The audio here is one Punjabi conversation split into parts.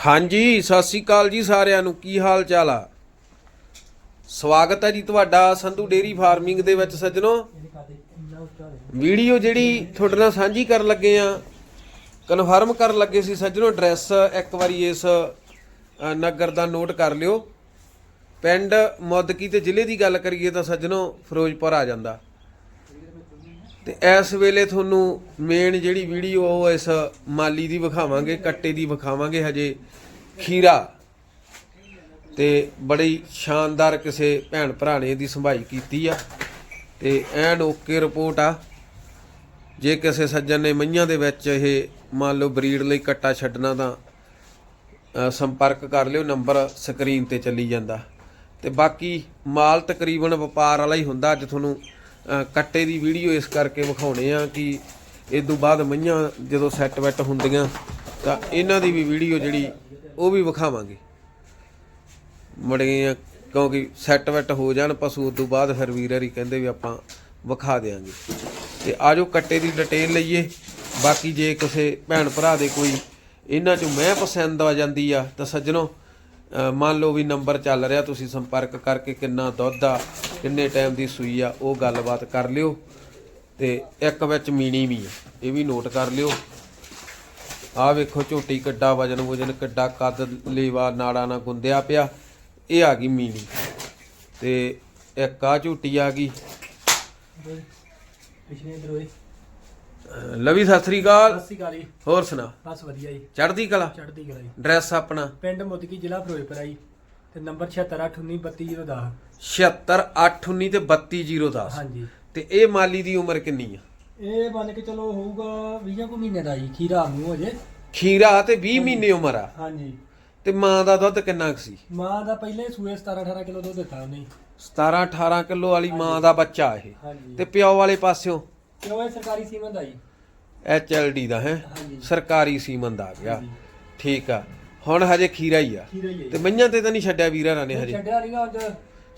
ਹਾਂਜੀ, ਸਤਿ ਸ੍ਰੀ ਅਕਾਲ ਜੀ ਸਾਰਿਆਂ ਨੂੰ। ਕੀ ਹਾਲ ਚਾਲ ਆ? ਸਵਾਗਤ ਹੈ ਜੀ ਤੁਹਾਡਾ ਸੰਧੂ ਡੇਰੀ ਫਾਰਮਿੰਗ ਦੇ ਵਿੱਚ ਸੱਜਣੋ। ਵੀਡੀਓ ਜਿਹੜੀ ਤੁਹਾਡੇ ਨਾਲ ਸਾਂਝੀ ਕਰਨ ਲੱਗੇ ਆ, ਕਨਫਰਮ ਕਰਨ ਲੱਗੇ ਸੀ ਸੱਜਣੋ, ਐਡਰੈਸ ਇੱਕ ਵਾਰੀ ਇਸ ਨਗਰ ਦਾ ਨੋਟ ਕਰ ਲਿਓ। ਪਿੰਡ ਮੌਦਕੀ ਤੇ ਜ਼ਿਲ੍ਹੇ ਦੀ ਗੱਲ ਕਰੀਏ ਤਾਂ ਸੱਜਣੋ, ਫਿਰੋਜ਼ਪੁਰ ਆ ਜਾਂਦਾ। ਤੇ ਇਸ ਵੇਲੇ ਤੁਹਾਨੂੰ ਮੇਨ ਜਿਹੜੀ ਵੀਡੀਓ ਉਹ ਇਸ ਮਾਲੀ ਦੀ ਵਿਖਾਵਾਂਗੇ, ਕੱਟੇ ਦੀ ਵਿਖਾਵਾਂਗੇ ਹਜੇ ਖੀਰਾ। ਤੇ ਬੜੀ ਸ਼ਾਨਦਾਰ ਕਿਸੇ ਭੈਣ ਭਰਾ ਨੇ ਦੀ ਸੰਭਾਈ ਕੀਤੀ ਆ। ਤੇ ਐਨ ਓਕੇ ਰਿਪੋਰਟ ਆ। ਜੇ ਕਿਸੇ ਸੱਜਣ ਨੇ ਮਈਆਂ ਦੇ ਵਿੱਚ ਇਹ ਮੰਨ ਲਓ ਬਰੀਡ ਲਈ ਕੱਟਾ ਛੱਡਣਾ ਤਾਂ ਸੰਪਰਕ ਕਰ ਲਿਓ, ਨੰਬਰ ਸਕਰੀਨ ਤੇ ਚੱਲੀ ਜਾਂਦਾ। ਤੇ ਬਾਕੀ ਮਾਲ ਤਕਰੀਬਨ ਵਪਾਰ ਵਾਲਾ ਹੀ ਹੁੰਦਾ, ਅੱਜ ਤੁਹਾਨੂੰ ਕੱਟੇ ਦੀ ਵੀਡੀਓ ਇਸ ਕਰਕੇ ਵਿਖਾਉਣੇ ਆ ਕਿ ਇਸ ਤੋਂ ਬਾਅਦ ਮਈਆਂ ਜਦੋਂ ਸੈੱਟ ਵੈਟ ਹੁੰਦੀਆਂ, ਤਾਂ ਇਹਨਾਂ ਦੀ ਵੀ ਵੀਡੀਓ ਜਿਹੜੀ, ਉਹ ਵੀ ਵਿਖਾਵਾਂਗੇ। ਮੜੀਆਂ, ਕਿਉਂਕਿ ਸੈੱਟ ਵੈਟ ਹੋ ਜਾਣ, ਪਸ਼ੂ ਉਸ ਤੋਂ ਬਾਅਦ ਫਿਰ ਵੀਰਰੀ ਕਹਿੰਦੇ ਵੀ ਆਪਾਂ ਵਿਖਾ ਦੇਾਂਗੇ ਤੇ ਆਜੋ ਕੱਟੇ ਦੀ ਡਿਟੇਲ ਲਈਏ। ਬਾਕੀ ਜੇ ਕਿਸੇ ਭੈਣ ਭਰਾ ਦੇ ਕੋਈ, ਇਹਨਾਂ ਚੋਂ ਮੈਂ ਪਸੰਦ ਆ ਜਾਂਦੀ ਆ, ਤਾਂ ਸੱਜਣੋ ਮੰਨ ਲਓ ਵੀ ਨੰਬਰ ਚੱਲ ਰਿਹਾ, ਤੁਸੀਂ ਸੰਪਰਕ ਕਰਕੇ ਕਿੰਨਾ ਦੁੱਧ ਆ, ਕਿੰਨੇ ਟਾਈਮ ਦੀ ਸੂਈ ਆ, ਉਹ ਗੱਲਬਾਤ ਕਰ ਲਿਓ ਤੇ ਇੱਕ ਵਿੱਚ ਮੀਣੀ ਵੀ ਆ, ਇਹ ਵੀ ਨੋਟ ਕਰ ਲਿਓ। ਆ ਵੇਖੋ ਝੋਟੀ ਕਿੱਡਾ ਵਜਨ ਵਜਨ, ਕਿੱਡਾ ਕੱਦ ਲੇਵਾ ਨਾੜਾ ਨਾਲ ਗੁੰਦਿਆ ਪਿਆ, ਇਹ ਆ ਗਈ ਮੀਣੀ। ਤੇ ਇੱਕ ਆ ਝੋਟੀ ਆ ਗਈ। ਪਿਛਲੇ ਦਰੋਏ ਲਵੀ ਸਤਿ ਸ੍ਰੀ ਅਕਾਲ। ਸਤਿ ਸ਼੍ਰੀ ਅਕਾਲ ਜੀ। ਹੋਰ ਸੁਣਾ। ਬਸ ਵਧੀਆ ਜੀ। ਚੜ੍ਹਦੀ ਕਲਾ? ਚੜ੍ਹਦੀ ਕਲਾ ਜੀ। ਡਰੈਸ ਆਪਣਾ? ਪਿੰਡ ਮੁਦਕੀ ਜ਼ਿਲ੍ਹਾ ਫਿਰੋਜ਼ਪੁਰ ਆ ਜੀ। ਤੇ ਨੰਬਰ 7681923010 76819 ਤੇ 32010 ਹਾਂਜੀ। ਤੇ ਇਹ ਮਾਲੀ ਦੀ ਉਮਰ ਕਿੰਨੀ ਆ? ਇਹ ਮੰਨ ਕੇ ਚਲੋ ਹੋਊਗਾ 20 ਕੁ ਮਹੀਨੇ ਦਾ ਜੀ ਖੀਰਾ ਨੂੰ ਅਜੇ ਖੀਰਾ ਤੇ 20 ਮਹੀਨੇ ਉਮਰ ਆ। ਹਾਂਜੀ। ਤੇ ਮਾਂ ਦਾ ਦੁੱਧ ਕਿੰਨਾ ਕੁ ਸੀ? ਮਾਂ ਦਾ ਪਹਿਲੇ ਸੂਏ 17 18 ਕਿਲੋ ਦੁੱਧ ਦਿੱਤਾ ਉਹਨੇ। 17 18 ਕਿਲੋ ਵਾਲੀ ਮਾਂ ਦਾ ਬੱਚਾ ਇਹ। ਹਾਂਜੀ। ਤੇ ਪਿਓ ਵਾਲੇ ਪਾਸਿਓਂ? ਤੇ ਉਹ ਇਹ ਸਰਕਾਰੀ ਸੀਮਨ ਦਾ ਜੀ। ਐਚਐਲਡੀ ਦਾ ਹੈ? ਹਾਂਜੀ। ਸਰਕਾਰੀ ਸੀਮਨ ਦਾ ਆ ਗਿਆ। ਹਾਂਜੀ। ਠੀਕ ਆ। ਹੁਣ ਹਜੇ ਖੀਰਾ ਹੀ ਆ। ਖੀਰਾ ਹੀ ਹੈ ਤੇ ਮਈਆਂ ਤੇ ਤਾਂ ਨਹੀਂ ਛੱਡਿਆ ਵੀਰਾਂ ਨੇ ਜੀ। ਹਜੇ? ਛੱਡਿਆ ਨਹੀਂਗਾ ਅੱਜ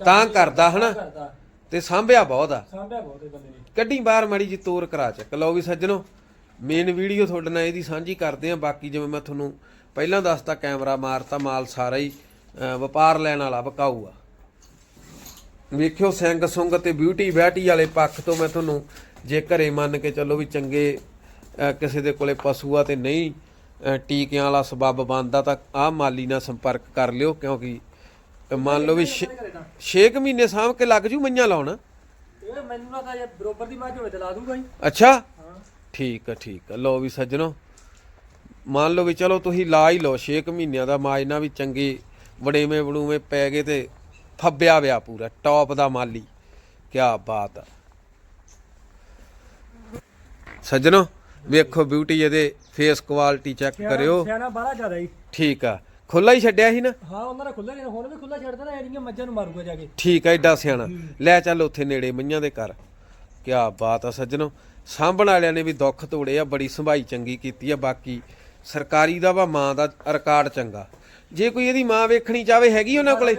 ਤਾਂ ਕਰਦਾ ਹਨਾ? ਕਰਦਾ। ਤੇ ਸਾਂਭਿਆ ਬਹੁਤ ਆ। ਸਾਂਭਿਆ ਬਹੁਤ ਇਹ ਬੰਦੇ ਨੇ। ਕੱਢੀ ਬਾਹਰ ਮਾੜੀ ਜੀ ਤੋਰ ਕਰਾ ਚੱਕ। ਲਓ ਵੀ ਸੱਜਣੋ ਮੇਨ ਵੀਡੀਓ ਤੁਹਾਡੇ ਨਾਲ ਇਹਦੀ ਸਾਂਝੀ ਕਰਦੇ ਆ। ਬਾਕੀ ਜਿਵੇਂ ਮੈਂ ਤੁਹਾਨੂੰ ਪਹਿਲਾਂ ਦੱਸਤਾ ਕੈਮਰਾ ਮਾਰਤਾ ਮਾਲ ਸਾਰਾ ਹੀ ਅਹ, ਵਪਾਰ ਲੈਣ ਵਾਲਾ ਵਕਾਊ ਆ। ਵੇਖਿਓ ਸਿੰਘ ਸੁੰਗ ਤੇ ਬਿਊਟੀ ਬੈਟੀ ਵਾਲੇ ਪੱਖ ਤੋਂ ਮੈਂ ਤੁਹਾਨੂੰ ਜੇ ਘਰੇ ਮੰਨ ਕੇ ਚੱਲੋ ਵੀ ਚੰਗੇ ਕਿਸੇ ਦੇ ਕੋਲੇ ਪਸ਼ੂ ਆ ਤੇ ਨਹੀਂ ਟੀਕਿਆਂ ਵਾਲਾ ਸਬੱਬ ਬਣਦਾ ਤਾਂ ਆਹ ਮਾਲੀ ਨਾਲ ਸੰਪਰਕ ਕਰ ਲਿਓ ਕਿਉਂਕਿ ਮੰਨ ਲਓ ਵੀ 6 ਮਹੀਨੇ ਸਾਂਭ ਕੇ ਲੱਗ ਜੂ ਮਈਆਂ ਲਾਉਣ। ਇਹ ਮੈਨੂੰ ਤਾਂ ਇਹ ਬਰੋਬਰ ਦੀ ਮਾਝ ਹੋਵੇ ਤੇ ਲਾ ਦੂੰਗਾ ਜੀ। ਅੱਛਾ? ਠੀਕ ਆ ਠੀਕ ਆ। ਲਓ ਵੀ ਸੱਜਣੋ ਮੰਨ ਲਓ ਵੀ ਚਲੋ ਤੁਸੀਂ ਲਾ ਹੀ ਲਓ 6 ਮਹੀਨਿਆਂ ਦਾ ਮਾਜਨਾ ਵੀ ਚੰਗੇ ਵੜੇਵੇਂ ਵੜੂਵੇਂ ਪੈ ਗਏ ਤੇ ਫੱਬਿਆ ਵਿਆ ਪੂਰਾ ਟੌਪ ਦਾ ਮਾਲੀ। ਕੀ ਬਾਤ ਆ। ਸੱਜਣੋ ਵੇਖੋ ਬਿਊਟੀ ਇਹਦੇ ਫੇਸ ਕੁਆਲਿਟੀ ਚੈੱਕ ਕਰਿਓ। ਸਿਆਣਾ ਬਾਹਲਾ ਜ਼ਿਆਦਾ ਜੀ। ਠੀਕ ਆ। ਖੁੱਲਾ ਹੀ ਛੱਡਿਆ ਸੀ ਨਾ? ਹਾਂ ਉਹਨਾਂ ਨੇ ਖੁੱਲੇ ਨੇ ਹੁਣ ਵੀ ਖੁੱਲਾ ਛੱਡ ਦੇਣਾ ਜਿਹੜੀਆਂ ਮੱਝਾਂ ਨੂੰ ਮਾਰੂਗਾ ਜਾ ਕੇ। ਠੀਕ ਆ ਏਡਾ ਸਿਆਣਾ। ਲੈ ਚੱਲ ਉੱਥੇ ਨੇੜੇ ਮਈਆਂ ਦੇ ਘਰ। ਕੀ ਬਾਤ ਆ ਸੱਜਣੋ। ਸਾਂਭਣ ਵਾਲਿਆਂ ਨੇ ਵੀ ਦੁੱਖ ਤੋੜੇ ਆ ਬੜੀ ਸੰਭਾਈ ਚੰਗੀ ਕੀਤੀ ਆ ਬਾਕੀ ਸਰਕਾਰੀ ਦਾ ਵਾ ਮਾਂ ਦਾ ਰਿਕਾਰਡ ਚੰਗਾ। ਜੇ ਕੋਈ ਇਹਦੀ ਮਾਂ ਵੇਖਣੀ ਚਾਵੇ ਹੈਗੀ ਉਹਨਾਂ ਕੋਲੇ?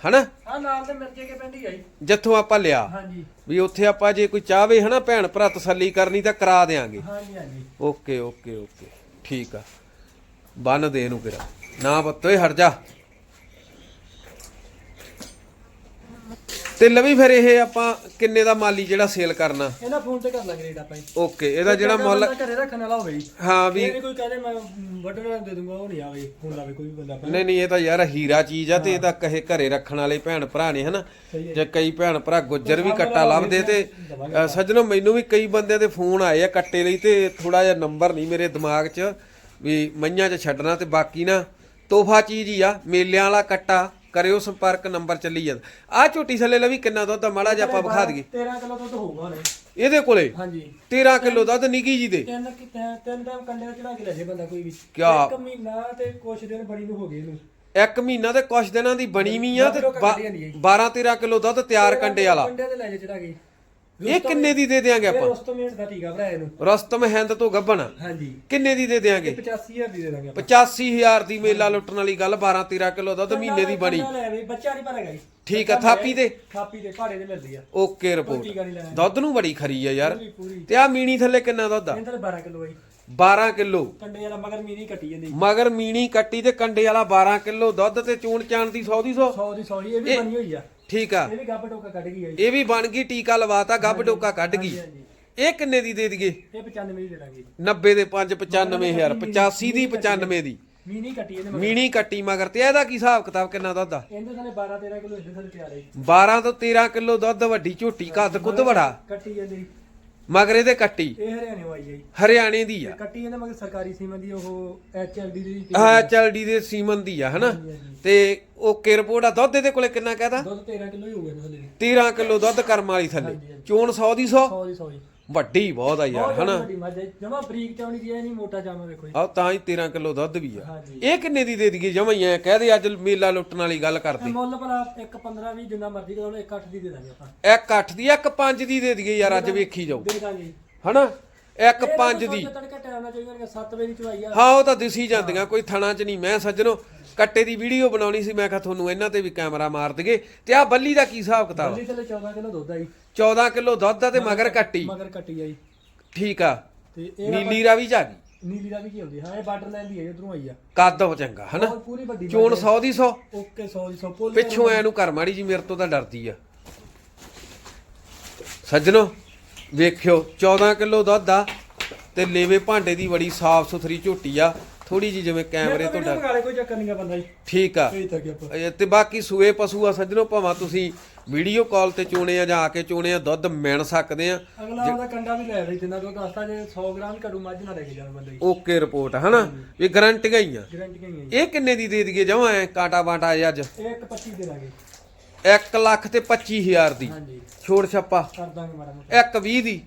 ਹਨਾ? ਹਾਂ ਨਾਲ ਤੇ ਮਿਰਚੇ ਕੇ ਪਿੰਡ ਹੀ ਆਈ ਜਿੱਥੋਂ ਆਪਾਂ ਲਿਆ। ਹਾਂਜੀ। ਵੀ ਉੱਥੇ ਆਪਾਂ ਜੇ ਕੋਈ ਚਾਵੇ ਹਨਾ ਭੈਣ ਭਰਾ ਤਸੱਲੀ ਕਰਨੀ ਤਾਂ ਕਰਾ ਦੇਾਂਗੇ ਹਾਂਜੀ ਹਾਂਜੀ। Okay okay okay. ਠੀਕ ਆ। ਬੰਨ ਦੇ ਇਹਨੂੰ ਕਿਰਾ ਨਾ ਬੱਤੋਏ ਹਟ ਜਾ। ਤੇ ਲਵੀ ਫਿਰ ਇਹ ਆਪਾਂ ਕਿੰਨੇ ਦਾ ਮਾਲੀ ਜਿਹੜਾ ਸੇਲ ਕਰਨਾ? ਇਹਨਾਂ ਫੋਨ ਤੇ ਕਰ ਲਾਂਗੇ ਰੇਟ ਆਪਾਂ ਓਕੇ ਇਹਦਾ ਜਿਹੜਾ ਮੁੱਲ ਘਰੇ ਰੱਖਣ ਵਾਲਾ ਹੋਵੇ ਹਾਂ ਵੀ ਕੋਈ ਕਹਦੇ ਮੈਂ ਵੱਢਣਾ ਦੇ ਦੂੰਗਾ ਉਹ ਨਹੀਂ ਆਵੇ ਫੋਨ ਲਾਵੇ ਕੋਈ ਵੀ ਬੰਦਾ ਨਹੀਂ ਨਹੀਂ ਇਹ ਤਾਂ ਯਾਰ ਹੀਰਾ ਚੀਜ਼ ਆ ਤੇ ਇਹ ਤਾਂ ਕਹੇ ਘਰੇ ਰੱਖਣ ਵਾਲੇ ਭੈਣ ਭਰਾ ਨੇ ਹਨਾ। ਜੇ। ਕਈ ਭੈਣ ਭਰਾ ਗੁੱਜਰ ਵੀ ਕੱਟਾ ਲੱਭਦੇ ਤੇ ਸੱਜਣੋ ਮੈਨੂੰ ਵੀ ਕਈ ਬੰਦਿਆਂ ਦੇ ਫੋਨ ਆਏ ਆ ਕੱਟੇ ਲਈ ਤੇ ਥੋੜਾ ਜਿਹਾ ਨੰਬਰ ਨਹੀਂ ਮੇਰੇ ਦਿਮਾਗ 'ਚ ਵੀ ਮਈਆਂ 'ਚ ਛੱਡਣਾ ਤੇ ਬਾਕੀ ਨਾ ਤੋਹਫਾ ਚੀਜ਼ ਹੀ ਆ ਮੇਲਿਆਂ ਵਾਲਾ ਕੱਟਾ। ਕਰਿਓ ਸੰਪਰਕ ਨੰਬਰ ਚੱਲੀ ਜਾਂਦਾ। ਆ ਝੋਟੀ ਥੱਲੇ ਲਵੀ ਕਿੰਨਾ ਦੁੱਧ ਆ? ਮਾੜਾ ਜਿਹਾ ਆਪਾਂ ਵਿਖਾ ਦਈਏ। 13 ਕਿਲੋ ਦੁੱਧ ਹੋਊਗਾ ਨੇ ਇਹਦੇ ਕੋਲੇ? ਹਾਂਜੀ। 13 ਕਿਲੋ ਦੁੱਧ ਨਿੱਕੀ ਜੀ ਦੇ। ਤਿੰਨ ਤਿੰਨ ਟਾਈਮ ਕੰਡੇ ਚੜਾ ਕੇ ਲੈ ਜੇ ਬੰਦਾ ਕੋਈ ਵੀ। ਕਿਆ? ਇੱਕ ਮਹੀਨਾ ਤੇ ਕੁਛ ਦਿਨ ਬੜੀ ਨੂੰ ਹੋ ਗਏ ਇਹਨੂੰ। ਇੱਕ ਮਹੀਨਾ ਤੇ ਕੁਛ ਦਿਨਾਂ ਦੀ ਬਣੀ ਵੀ ਆ ਤੇ ਬਾਹਰੋਂ ਕੱਢੀ ਜਾਂਦੀ ਹੈ। 12 13 ਕਿਲੋ ਦੁੱਧ ਤਿਆਰ ਕੰਡੇ ਵਾਲਾ। ਕੰਡੇ ਤੇ ਲੈ ਜੇ ਚੜਾ ਕੇ। ਇਹ ਕਿੰਨੇ ਦੀ ਦੇ ਇਹ ਆਪਾਂ? ਰੋਸਤਮੇਟ ਦਾ ਟੀਕਾ ਭਰਾ ਇਹਨੂੰ। ਰਸਤਮ ਹਿੰਦ ਤੋਂ ਗੱਬਣ ਹਾਂਜੀ। ਕਿੰਨੇ ਦੀ ਦੇ ਦਿਆਂਗੇ? 85000 ਦੀ ਦੇ ਦਾਂਗੇ ਆਪਾਂ। 85000 ਦੀ ਮੇਲਾ ਲੁੱਟਣ ਵਾਲੀ ਗੱਲ 12 13 ਕਿਲੋ ਦੁੱਧ ਮਹੀਨੇ ਦੀ ਬਣੀ। ਬੱਚਾ ਨਹੀਂ ਭਰੇਗਾ ਜੀ। ਠੀਕ ਆ ਥਾਪੀ ਦੇ। ਥਾਪੀ ਦੇ ਭਾੜੇ ਦੇ ਮਿਲਦੀ ਆ। Okay report. ਦੁੱਧ ਨੂੰ ਬੜੀ ਖਰੀ ਆ ਯਾਰ। ਤੇ ਆ ਮੀਣੀ ਥੱਲੇ ਕਿੰਨਾ ਦੁੱਧ ਆ? ਇਹਨਾਂ ਦੇ 12 ਕਿਲੋ ਹੈ 12 ਕਿਲੋ। ਕੰਡੇ ਵਾਲਾ ਮਗਰ ਮੀਨੀ ਕੱਟੀ ਜਾਂਦੀ ਮਗਰ ਮੀਣੀ ਕੱਟੀ ਤੇ ਕੰਡੇ ਵਾਲਾ 12 ਕਿਲੋ ਦੁੱਧ ਤੇ ਚੂਣ ਚਾਣ ਦੀ 100 ਦੀ 100 100 ਦੀ 100 ਇਹ ਵੀ ਬਣੀ ਹੋਈ ਆ। ਠੀਕ ਆ। ਇਹ ਵੀ ਗੱਪ ਟੋਕਾ ਕੱਢ ਗਈ ਆ ਜੀ। ਇਹ ਵੀ ਬਣ ਗਈ ਟੀਕਾ ਲਵਾਤਾ ਗੱਬ ਡੋਕਾ ਕੱਢ ਗਈ। ਹਾਂਜੀ ਇਹ ਕਿੰਨੇ ਦੀ ਦੇ ਦਈਏ? ਇਹ 95 ਦੀ ਦੇ ਦਾਂਗੇ 90 ਦੇ 5 95000 85 ਦੀ 95 ਦੀ। ਮੀਨੀ ਕੱਟੀ ਇਹਦੇ ਮਗਰ। ਮੀਣੀ ਕੱਟੀ ਮਗਰ ਤੇ ਇਹਦਾ ਕੀ ਹਿਸਾਬ ਕਿਤਾਬ ਕਿੰਨਾ ਦੁੱਧ ਆ? ਇਹਦੇ ਥਲੇ 12 13 ਕਿਲੋ ਇਹਦੇ ਥਲੇ ਤਿਆਰ ਹੈ ਜੀ। 12 ਤੋਂ 13 ਕਿਲੋ ਦੁੱਧ ਵੱਡੀ ਝੋਟੀ ਕੱਦ ਕੁੱਦ ਬੜਾ ਕੱਟੀ ਜਾਂਦੀ ਮਗਰ ਇਹਦੇ ਕੱਟੀ। ਇਹ ਹਰਿਆਣੇ ਵਾਈ ਹੈ ਜੀ। ਹਰਿਆਣੇ ਦੀ ਆ। ਕੱਟੀ ਇਹਦੇ ਮਗਰ ਸਰਕਾਰੀ ਸੀਮਾ ਦੀ ਉਹ ਐਚਐਲਡੀ ਦੀ ਹਾਂ ਚਲਡੀ ਦੇ ਸੀਮਨ ਦੀ ਆ ਹਨਾ? ਤੇ ਓਕੇ ਰਿਪੋਰਟ ਆ ਦੁੱਧ ਇਹਦੇ ਕੋਲੇ ਕਿੰਨਾ ਕਹਦਾ ਦੁੱਧ 13 ਕਿਲੋ ਹੀ ਹੋਊਗਾ ਇਹਦੇ ਥਲੇ। 13 ਕਿਲੋ ਦੁੱਧ ਕਰਮ ਵਾਲੀ ਥੱਲੇ। ਚੋਣ 100 ਦੀ 100 100 ਦੀ 100 ਜੀ। ਵੱਡੀ ਬਹੁਤ ਆ ਯਾਰ ਹਨਾ? ਵੱਡੀ ਮੱਝ ਹੈ ਜਮਾ ਬਰੀਕ ਚਾਉਣੀ ਜੀ ਇਹ ਨਹੀਂ ਮੋਟਾ ਜਾਮਾ ਵੇਖੋ ਜੀ। ਆ ਤਾਂ ਹੀ 13 ਕਿਲੋ ਦੁੱਧ ਵੀ ਆ। ਹਾਂਜੀ। ਇਹ ਕਿੰਨੇ ਦੀ ਦੇ ਦਈਏ ਜਮਾਂ ਹੀ ਐ ਕਹਦੇ ਅੱਜ ਮੇਲਾ ਲੁੱਟਣ ਵਾਲੀ ਗੱਲ ਇਹ ਕਰਦੇ। ਮੁੱਲ ਭਲਾ ਇੱਕ 15 20 ਜਿੰਨਾ ਮਰਜ਼ੀ ਕਰੋ ਇੱਕ 8 ਦੀ ਦੇ ਦਾਂਗੇ ਆਪਾਂ। ਇੱਕ 8 ਦੀ ਇੱਕ 5 ਦੀ ਦੇ ਦਈਏ ਯਾਰ ਅੱਜ ਵੇਖੀ ਜਾਓ। ਦੇ ਦਾਂਗੇ। ਹਨਾ? ਇੱਕ 5 ਦੀ। ਤੜਕੇ ਟਾਈਮ ਨਾਲ ਚਾਹੀਦਾ 7 ਵਜੇ ਦੀ ਚਵਾਈ ਆ। ਹਾਂ ਉਹ ਤਾਂ ਦਿਸੀ ਜਾਂਦੀਆਂ ਕੋਈ ਥਣਾ ਚ ਨਹੀਂ। ਮੈਂ ਸੱਜਣੋ ਕੱਟੇ ਦੀ ਵੀਡੀਓ ਬਣਾਉਣੀ ਸੀ ਮੈਂ ਕਿਹਾ ਤੁਹਾਨੂੰ ਇਹਨਾਂ ਤੇ ਵੀ ਕੈਮਰਾ ਮਾਰ ਦਈਏ। ਤੇ ਆ ਬੱਲੀ ਦਾ ਕੀ ਹਿਸਾਬ ਕਿਤਾਬ ਦਿੱਲੀ ਥਲੇ 14 ਕਿਲੋ ਦੁੱਧ ਆ ਜੀ। 14 ਕਿਲੋ ਦੁੱਧ ਆ ਤੇ ਮਗਰ ਕੱਟੀ ਮਗਰ ਕੱਟੀ ਆ ਜੀ। ਠੀਕ ਆ। ਤੇ ਇਹ ਨੀਲੀ ਰਾਵੀ ਜਾ। ਗਈ ਨੀਲੀ ਦਾ ਵੀ ਕੀ ਹੁੰਦੀ ਹਾਂ ਇਹ ਬਾਰਡਰ ਲਾਈਨ ਦੀ ਹੈ ਇਧਰੋਂ ਆਈ ਆ। ਕੱਦ ਉਹ ਚੰਗਾ ਹਨਾ? ਬਹੁਤ ਪੂਰੀ ਵੱਡੀ ਚੋਣ 100 ਦੀ 100 ਓਕੇ 100 ਦੀ 100 ਪੁੱਲ ਪਿੱਛੋਂ ਐ ਨੂੰ ਕਰ ਮਾੜੀ ਜੀ ਮੇਰੇ ਤੋਂ ਤਾਂ ਡਰਦੀ ਆ। ਸੱਜਣੋ ਵੇਖਿਓ 14 ਕਿਲੋ ਦੁੱਧ ਆ ਤੇ ਲੇਵੇ ਭਾਂਡੇ ਦੀ ਬੜੀ ਸਾਫ਼ ਸੁਥਰੀ ਝੋਟੀ ਆ। ਥੋੜੀ ਜੀ ਜਿਵੇਂ ਕੈਮਰੇ ਤੋਂ ਡਰ ਕੋਈ ਚੱਕਰ ਨਹੀਂਗਾ ਬੰਦਾ ਜੀ। ਠੀਕ ਆ। ਇਹ ਤੇ ਬਾਕੀ ਸੂਏ ਪਸ਼ੂ ਆ ਸੱਜਣੋ ਭਾਵੇਂ ਤੁਸੀਂ ਵੀਡੀਓ ਕਾਲ ਤੇ ਚੋਣੇ ਆ ਜਾਂ ਆ ਕੇ ਚੋਣੇ ਆ ਦੁੱਧ ਮਿਣ ਸਕਦੇ ਆ। ਅਗਲਾ ਉਹਦਾ ਕੰਡਾ ਵੀ ਲੈ ਲਈ ਜਿੰਨਾ ਦੁੱਧ ਦੱਸਦਾ ਜੇ 100 ਗ੍ਰਾਮ ਘੜੂ ਮੱਝ ਨਾ ਲੈ ਕੇ ਜਾਣ ਬੰਦਾ ਓਕੇ ਰਿਪੋਰਟ ਹਨਾ? ਵੀ ਗਰੰਟੀਆਂ ਹੀ ਆ। ਗਰੰਟੀ ਕਹੀ ਹੈ ਇਹ ਕਿੰਨੇ ਦੀ ਦੇ ਦਈਏ ਜਮਾ ਐ ਕਾਟਾ ਬਾਟਾ ਇਹ ਅੱਜ? ਜੀ। ਇਹ ਇੱਕ 25 ਦੇ ਦਾਂਗੇ। 1 ਲੱਖ ਤੇ 25000 ਦੀ। ਹਾਂਜੀ। ਛੋੜ ਛੱਪਾ। ਕਰ ਦਾਂਗੇ ਮਾੜਾ ਮੋਟਾ। ਇੱਕ 20 ਦੀ।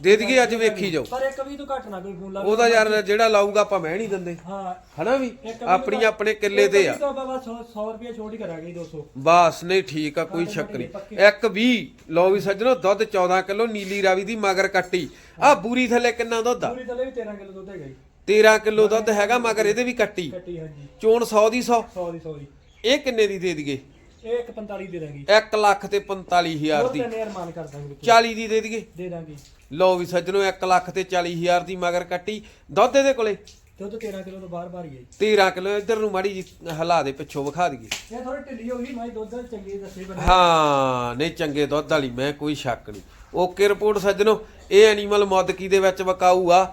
ਦੇ ਦਈਏ ਅੱਜ ਵੇਖੀ ਜਾਓ। ਪਰ ਇੱਕ ਵੀ ਤੋਂ ਘੱਟ ਨਾ ਕੋਈ ਫੋਨ ਲਾ ਉਹਦਾ ਯਾਰ ਜਿਹੜਾ ਲਾਊਗਾ ਆਪਾਂ ਮੈਂ ਨਹੀਂ ਦਿੰਦੇ। ਹਾਂ। ਹਨਾ ਵੀ? ਆਪਣੀ ਆਪਣੇ ਕਿੱਲੇ ਤੇ ਆ। ਇੱਕ ਵੀ ਤੋਂ ਬਾਬਾ 100 100 ਰੁਪਏ ਛੋਟ ਹੀ ਕਰਾਂਗੇ 200 ਬਸ ਨਹੀਂ ਠੀਕ ਆ ਕੋਈ ਸ਼ੱਕ ਨਹੀਂ। ਇੱਕ 20 ਲਓ ਵੀ ਸੱਜਣੋ ਦੁੱਧ 14 ਕਿਲੋ ਨੀਲੀ ਰਾਵੀ ਦੀ ਮਗਰ ਕੱਟੀ। ਆ ਬੂਰੀ ਥੱਲੇ ਕਿੰਨਾ ਦੁੱਧ ਆ? ਪੂਰੀ ਥੱਲੇ ਵੀ 13 ਕਿਲੋ ਦੁੱਧ ਹੈਗਾ ਜੀ। 13 ਕਿਲੋ ਦੁੱਧ ਹੈਗਾ ਮਗਰ ਇਹਦੇ ਵੀ ਕੱਟੀ। ਕੱਟੀ ਹਾਂਜੀ। ਚੋਣ 100 ਦੀ 100 100 ਦੀ 100 ਦੀ ਇਹ ਕਿੰਨੇ ਦੀ ਦੇ ਦਈਏ? ਇਹ ਇੱਕ 45 ਦੇ ਦਾਂਗੇ। 1 ਲੱਖ ਤੇ 45000 ਹੋਰ ਦੀ। ਤੇ ਅਰਮਾਨ ਕਰ ਦਾਂਗੇ ਵਿੱਚ। 40 ਦੀ ਦੇ ਦਈਏ। ਦੇ ਦਾਂਗੇ। ਲਓ ਵੀ ਸੱਜਣੋ 1 ਲੱਖ ਤੇ 40000 ਦੀ ਮਗਰ ਕੱਟੀ। ਦੁੱਧ ਇਹਦੇ ਕੋਲੇ? ਦੁੱਧ 13 ਕਿਲੋ ਤੋਂ ਬਾਹਰ ਬਾਹਰ ਹੀ ਹੈ 13 ਕਿਲੋ ਇੱਧਰ ਨੂੰ ਮਾੜੀ ਜੀ ਹਲਾ ਦੇ ਪਿੱਛੋਂ ਵਿਖਾ ਦਈਏ। ਇਹ ਥੋੜੀ ਢਿੱਲੀ ਹੋ ਗਈ ਮੈਂ ਦੁੱਧ ਚੰਗੀ ਦੱਸੇ ਬਣੇ। ਹਾਂ ਨਹੀਂ ਚੰਗੇ ਦੁੱਧ ਵਾਲੀ ਮੈਂ ਕੋਈ ਸ਼ੱਕ ਨਹੀਂ। ਓਕੇ ਰਿਪੋਰਟ ਸੱਜਣੋ ਇਹ ਐਨੀਮਲ ਮੌਦਕੀ ਦੇ ਵਿੱਚ ਵਕਾਊ ਆ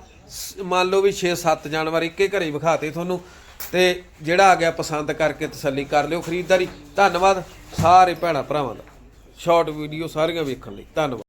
ਮੰਨ ਲਓ ਵੀ 6-7 ਜਾਨਵਰ ਇੱਕੇ ਘਰੇ ਵਿਖਾਤੇ ਤੁਹਾਨੂੰ ਤੇ ਜਿਹੜਾ ਆ ਗਿਆ ਪਸੰਦ ਕਰਕੇ ਤਸੱਲੀ ਕਰ ਲਿਓ ਖਰੀਦਦਾਰੀ। ਧੰਨਵਾਦ ਸਾਰੇ ਭੈਣਾ ਭਰਾਵਾਂ ਦਾ। ਸ਼ਾਰਟ ਵੀਡੀਓ ਸਾਰੀਆਂ ਵੇਖਣ ਲਈ। ਧੰਨਵਾਦ।